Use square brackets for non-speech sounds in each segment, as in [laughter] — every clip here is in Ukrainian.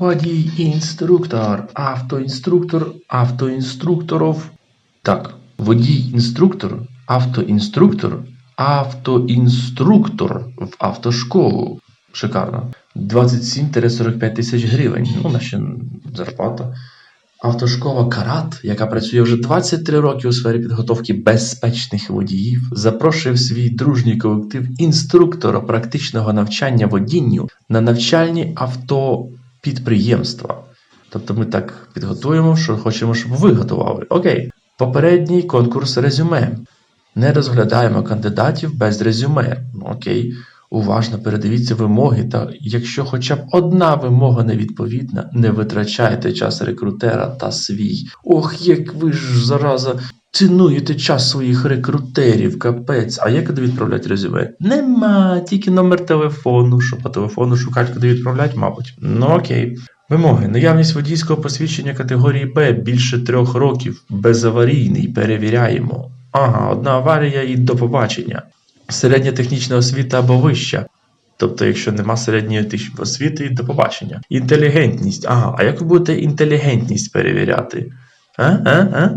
Водій інструктор, автоінструктор, автоінструкторов. Так, водій інструктор, автоінструктор, автоінструктор в автошколу. Шикарно. 27-45 тисяч гривень. Ну, наша зарплата. Автошкола Карат, яка працює вже 23 роки у сфері підготовки безпечних водіїв, запрошує в свій дружній колектив інструктора практичного навчання водінню на навчальні автопідприємства. Тобто ми так підготуємо, що хочемо, щоб ви готували. Окей. Попередній конкурс резюме. Не розглядаємо кандидатів без резюме. Ну, Окей. Уважно передивіться вимоги, та якщо хоча б одна вимога невідповідна, не витрачайте час рекрутера та свій. Ох, як ви ж зараза цінуєте час своїх рекрутерів, капець. А як куди відправляти резюме? Нема, тільки номер телефону, що по телефону шукати, куди відправляти, мабуть. Ну окей. Вимоги. Наявність водійського посвідчення категорії Б більше трьох років. Безаварійний. Перевіряємо. Ага, одна аварія і до побачення. Середня технічна освіта або вища. Тобто, якщо нема середньої освіти, до побачення. Інтелігентність. Ага, а як ви будете інтелігентність перевіряти? А? А? А?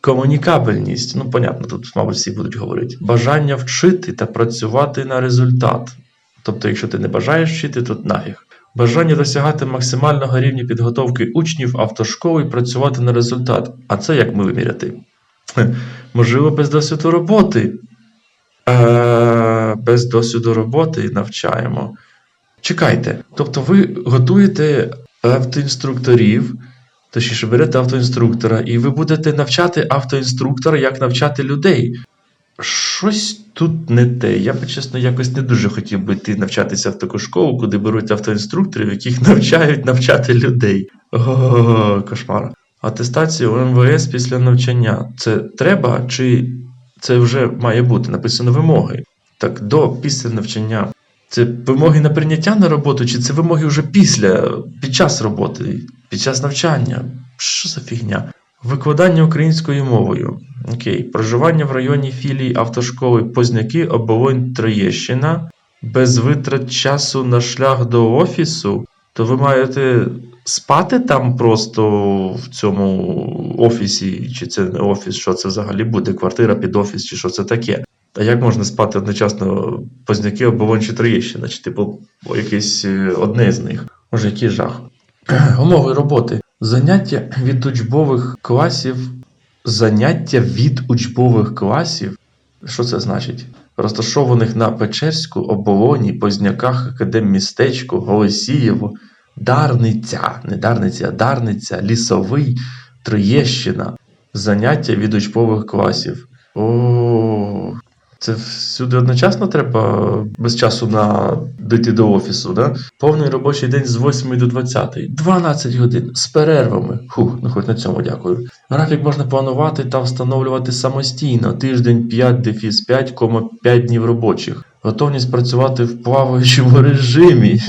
Комунікабельність. Ну, понятно, тут, мабуть, всі будуть говорити. Бажання вчити та працювати на результат. Тобто, якщо ти не бажаєш вчити, то нафіг. Бажання досягати максимального рівня підготовки учнів автошколи і працювати на результат. А це як ми виміряти? Можливо, без досвіду роботи. Е, без досвіду роботи навчаємо. Чекайте, тобто ви готуєте автоінструкторів, точніше берете автоінструктора, і ви будете навчати автоінструктора, як навчати людей. Щось тут не те. Я би, чесно, якось не дуже хотів би йти навчатися в таку школу, куди беруть автоінструкторів, яких [laughs] навчають навчати людей. О, кошмар. Атестація у МВС після навчання. Це треба чи це вже має бути написано вимоги. Так, до після навчання. Це вимоги на прийняття на роботу, чи це вимоги вже після, під час роботи, під час навчання? Що за фігня? Викладання українською мовою. Окей. Проживання в районі філії автошколи Позняки, Оболонь, Троєщина. Без витрат часу на шлях до офісу. То ви маєте спати там просто в цьому офісі, чи це не офіс, що це взагалі буде, квартира під офіс, чи що це таке. А як можна спати одночасно Позняки, Оболонь чи Троєщина, чи типу якесь е, одне з них? Може, який жах? [clears throat] Умови роботи. Заняття від учбових класів. Заняття від учбових класів. Що це значить? Розташованих на Печерську, Оболоні, Позняках, Академмістечку, Голосієво, Дарниця, не Дарниця, Дарниця, Лісовий, Троєщина. Заняття від учбових класів. О, це всюди одночасно треба без часу на дойти до офісу, да? Повний робочий день з 8 до 20. 12 годин з перервами. Фух, ну хоч на цьому дякую. Графік можна планувати та встановлювати самостійно. Тиждень 5 дефіс 5, 5 днів робочих. Готовність працювати в плаваючому режимі.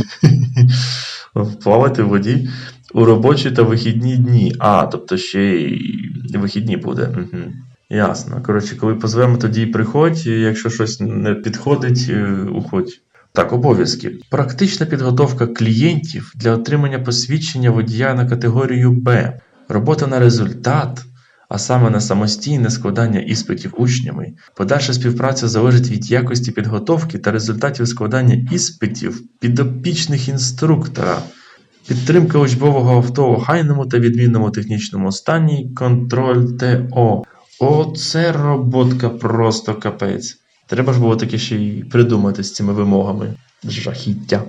[laughs] Плавати в воді у робочі та вихідні дні. А, тобто ще й вихідні буде. Угу. Ясно. Коротше, коли позвемо, тоді приходь. Якщо щось не підходить, е, уходь. Так, обов'язки. Практична підготовка клієнтів для отримання посвідчення водія на категорію Б, робота на результат, а саме на самостійне складання іспитів учнями. Подальша співпраця залежить від якості підготовки та результатів складання іспитів підопічних інструктора. Підтримка учбового авто у хайному та відмінному технічному стані, контроль ТО. Оце роботка просто капець. Треба ж було таке ще й придумати з цими вимогами. Жахіття.